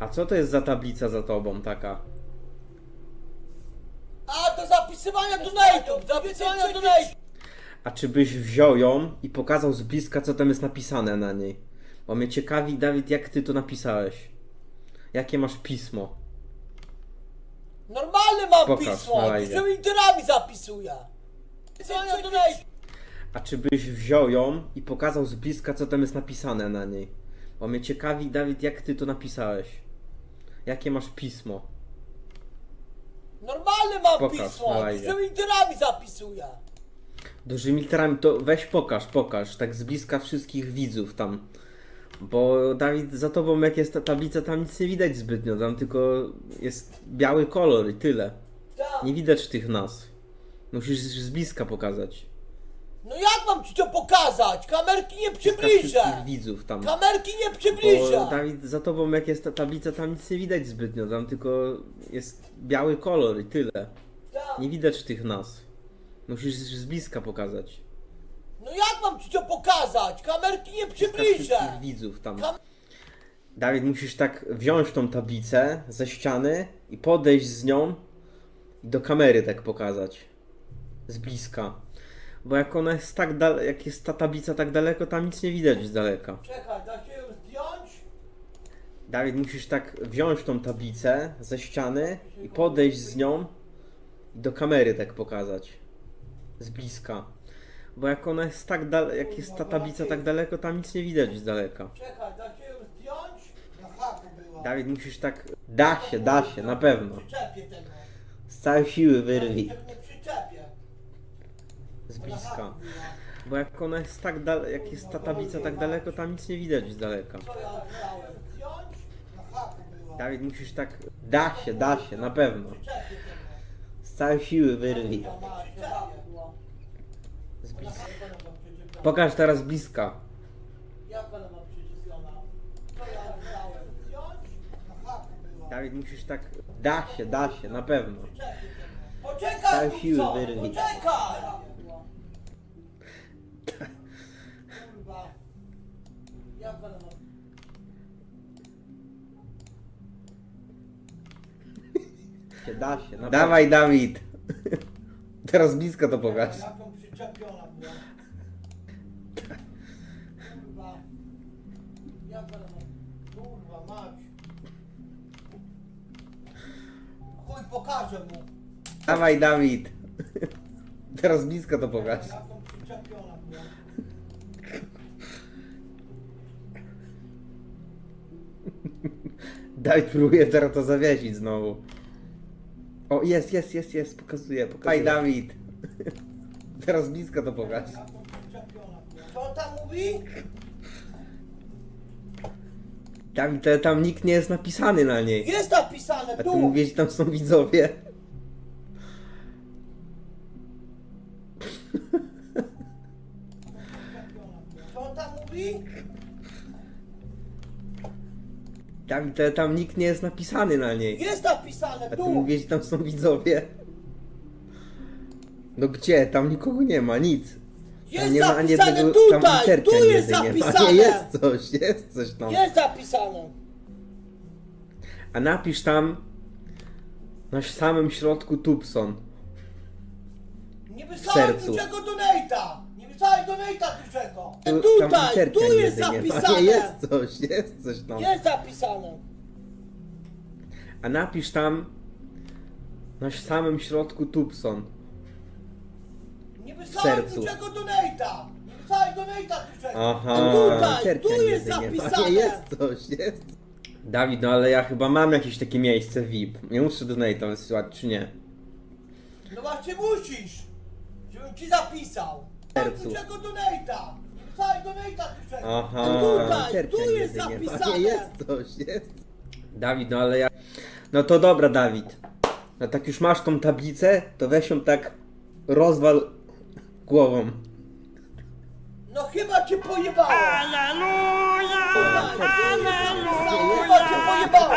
A co to jest za tablica za tobą taka? A, do zapisywania donate'ów, zapisywania donate'ów. A czy byś wziął ją i pokazał z bliska, co tam jest napisane na niej? Bo mnie ciekawi, Dawid, jak ty to napisałeś. Jakie masz pismo? Normalne mam Pokaż pismo, na live. dużymi literami zapisuję. Zapisywania donate'ów. A czy byś wziął ją i pokazał z bliska, co tam jest napisane na niej? Bo mnie ciekawi, Dawid, jak ty to napisałeś. Jakie masz pismo? Normalne mam Pokaż na pismo, live. dużymi literami zapisuję. Dużymi literami to weź pokaż, pokaż, tak z bliska wszystkich widzów tam. Bo Dawid, za tobą jak jest ta tablica, tam nic nie widać zbytnio, tam tylko jest biały kolor i tyle. Tak. Nie widać tych nazw. Musisz z bliska pokazać. No jak mam ci to pokazać? Kamerki nie przybliżę. wszystkich widzów tam. Kamerki nie Bo przybliżę. Dawid, za tobą jak jest ta tablica, tam nic nie widać zbytnio, tam tylko jest biały kolor i tyle. Tak. Nie widać tych nazw. Musisz z bliska pokazać. No jak mam ci to pokazać? Kamerki nie przybliżę. wszystkich widzów tam. Kam- Dawid, musisz tak wziąć tą tablicę ze ściany i podejść z nią i do kamery tak pokazać. Z bliska. Bo jak ona jest tak daleko, jak jest ta tablica tak daleko, tam nic nie widać z daleka. Czekaj, da się ją zdjąć? Dawid, musisz tak wziąć tą tablicę ze ściany i podejść z nią i do kamery tak pokazać. Z bliska. Bo jak ona jest tak daleko, jak jest ta tablica tak daleko, tam nic nie widać z daleka. Czekaj, da się ją zdjąć? Na haku była. Dawid, musisz tak... Da się, da się, na pewno. Przyczepię tego. Z całej siły wyrwij nie przyczepię. Z Na bliska. Bo jak ona jest tak daleko, jak jest ta tablica tak daleko, tam nic nie widać z daleka. Dawid, musisz tak... Da się, da się, na pewno. Z całej siły wyrwij. Z bliska. Pokaż teraz z bliska. Dawid, musisz tak... Da się, da się, na pewno. Przyczepię tego. Poczekaj, Całe siły wyrwij. Poczekaj! Kurwa. Jak ona ma... Się Da się, na Dawaj, Dawid. Teraz z bliska to pokaż. Jaką przyczepiona była. Kurwa. Jak ona ma... Kurwa, mać. Chuj, pokażę mu. Dawaj, Dawid. Teraz z bliska to pokaż. Jaką przyczepiona była. Dawid próbuje teraz to zawiesić znowu. O, jest, jest, jest, jest, pokazuje. Dawaj, Dawid. Teraz z bliska to pokaż. Co on tam mówi? Dawid, ale tam nikt nie jest napisany na niej. Jest napisane A ty tu. mówisz, że tam są widzowie. Co on tam mówi? Dawid, ale tam nikt nie jest napisany na niej. Jest napisane A ty tu. mówisz, że tam są widzowie. No gdzie? Tam nikogo nie ma, nic. Tam Jest nie ma ani napisane jednego, tam tutaj. literki Tu ani jest jednej nie ma. napisane. Nie, jest coś, jest coś tam. Jest napisane. A napisz tam na samym środku Tubson. Nie wysłałem sercu. dużego donate'a. Dużego. Tu- tam Tutaj, tu jest nie. Nie, jest coś, jest coś tam. Jest napisane. A napisz tam na samym środku Tubson. Nie wysłałem sercu. dużego. Nie wysłałem dużego. Aha, Tutaj, literki tu jest. Nie, jest coś, jest. Dawid, no ale ja chyba mam jakieś takie miejsce VIP. Nie muszę donate'a wysyłać, czy nie? No właśnie musisz. Żebym ci zapisał. Sercu. Dużego donate'a. Wysłałem donate'a dużego. Aha, Tutaj, tu jest jednej nie ma. napisane. Nie, jest coś, jest. Dawid, no ale ja... No to dobra, Dawid. No tak już masz tą tablicę, to weź ją tak rozwal głową. No chyba cię pojebało. Aleluja! Tutaj, tu jest! Chyba cię pojebało.